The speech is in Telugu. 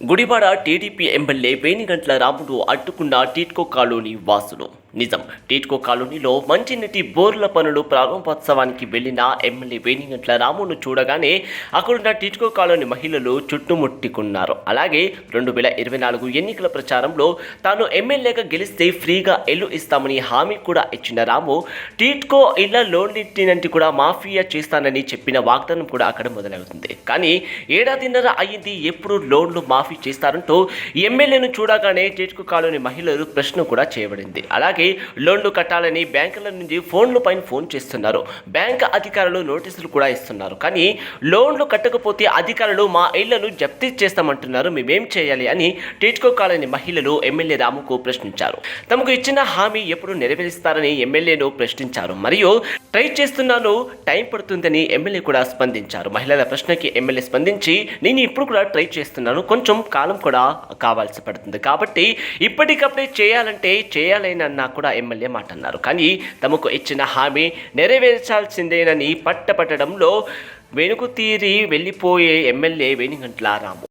గుడివాడ టీడీపీ ఎమ్మెల్యే వేణిగంట్ల రాముడు అడ్డుకున్న టీట్కో కాలనీ వాసులు. నిజం. టీట్కో కాలనీలో మంచినీటి బోర్ల పనులు ప్రారంభోత్సవానికి వెళ్ళిన ఎమ్మెల్యే వేణిగంట్ల రామును చూడగానే అక్కడున్న టీట్కో కాలనీ మహిళలు చుట్టుముట్టుకున్నారు. అలాగే రెండు వేల ఇరవై నాలుగు ఎన్నికల ప్రచారంలో తాను ఎమ్మెల్యేగా గెలిస్తే ఫ్రీగా ఇల్లు ఇస్తామని హామీ కూడా ఇచ్చిన రాము టీట్కో ఇళ్ళ లోన్నింటినంటి కూడా మాఫియా చేస్తానని చెప్పిన వాగ్దానం కూడా అక్కడ మొదలవుతుంది. కానీ ఏడాదిన్నర అయ్యింది ఎప్పుడు లోన్లు మాఫీ చేస్తారంటూ ఎమ్మెల్యేను చూడగానే టీట్కో కాలనీ మహిళలు ప్రశ్న కూడా చేయబడింది. అలాగే లోన్లు కట్టాలని బ్యాంకుల నుంచి ఫోన్ల పైన ఫోన్ చేస్తున్నారు. బ్యాంక్ అధికారులు నోటీసులు కూడా ఇస్తున్నారు. కానీ లోన్లు కట్టకపోతే అధికారులు మా ఇళ్ళను జప్తీ చేస్తామంటున్నారు. మేమేం చేయాలి అని టీట్కో కాలనీ మహిళలు ఎమ్మెల్యే రాముకు ప్రశ్నించారు. తమకు ఇచ్చిన హామీ ఎప్పుడు నెరవేరుస్తారని ఎమ్మెల్యేను ప్రశ్నించారు. మరియు ట్రై చేస్తున్నాను టైం పడుతుందని ఎమ్మెల్యే కూడా స్పందించారు. మహిళల ప్రశ్నకి ఎమ్మెల్యే స్పందించి నేను ఇప్పుడు కూడా ట్రై చేస్తున్నాను. కొంచెం కాలం కూడా కావాల్సి పడుతుంది. కాబట్టి ఇప్పటికప్పుడే చేయాలంటే చేయాలని అన్న కూడా ఎమ్మెల్యే మాట అన్నారు కానీ తమకు ఇచ్చిన హామీ నెరవేర్చాల్సిందేనని పట్టపట్టడంలో వెనుకు తీరి వెళ్ళిపోయే ఎమ్మెల్యే వేణిగంట్ల రాము.